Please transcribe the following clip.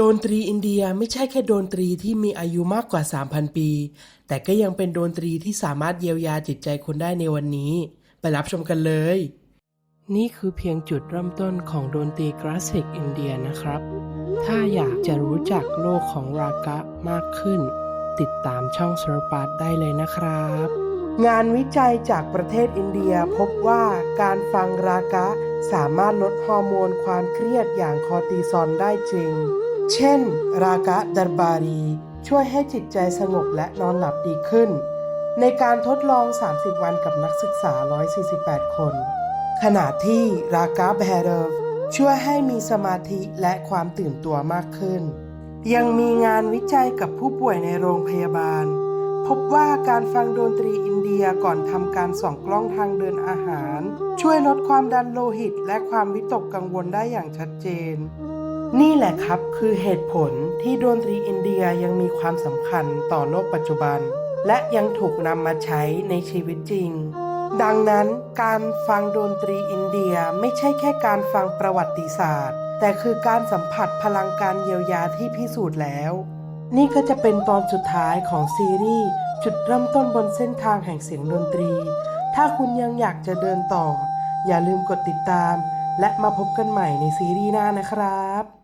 ดนตรีอินเดียไม่ใช่แค่ดนตรีที่มีอายุมากกว่า 3,000 ปี แต่ก็ยังเป็นดนตรีที่สามารถเยียวยาจิตใจคนได้ในวันนี้ ไปรับชมกันเลย นี่คือเพียงจุดเริ่มต้นของดนตรีคลาสสิกอินเดียนะครับ ถ้าอยากจะรู้จักโลกของรากะมากขึ้น ติดตามช่องสรปัตได้เลยนะครับ งานวิจัยจากประเทศอินเดียพบว่าการฟังรากะสามารถลดฮอร์โมนความเครียดอย่างคอร์ติซอลได้จริง เช่น รากะดัรบารี ช่วยให้จิตใจสงบและนอนหลับดีขึ้น ในการทดลอง 30 วันกับนักศึกษา 148 คน ขณะที่รากะแบเรฟช่วยให้มีสมาธิและความตื่นตัวมากขึ้น ยังมีงานวิจัยกับผู้ป่วยในโรงพยาบาล พบว่าการฟังดนตรีอินเดียก่อนทำการส่องกล้องทางเดินอาหาร ช่วยลดความดันโลหิต และความวิตกกังวลได้อย่างชัดเจน นี่แหละครับคือเหตุผลที่ดนตรีอินเดียยังมีความสำคัญต่อโลกปัจจุบัน และยังถูกนำมาใช้ในชีวิตจริง ดังนั้นการฟังดนตรีอินเดียไม่ใช่แค่การฟังประวัติศาสตร์ แต่คือการสัมผัสพลังการเยียวยาที่พิสูจน์แล้ว นี่ก็จะเป็นตอนสุดท้ายของซีรีส์จุดเริ่มต้นบนเส้นทางแห่งเสียงดนตรี ถ้าคุณยังอยากจะเดินต่อ อย่าลืมกดติดตาม และมาพบกันใหม่ในซีรีส์หน้านะครับ